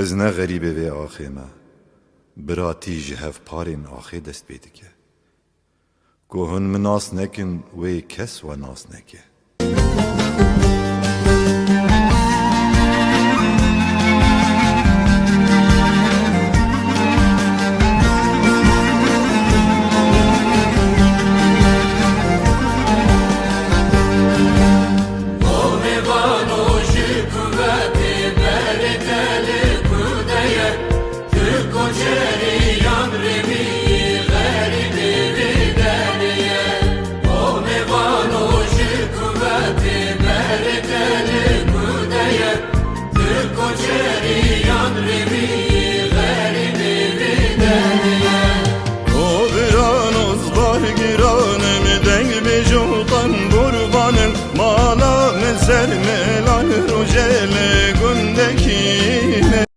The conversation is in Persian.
Ez ne غریبه وی آخه ما براتی جهف پارین آخه دست بیده که گوهن من ناس نکن وی کس و ناس نکه بجوطا بربانا ما لا من سلم العير جيلي قلنا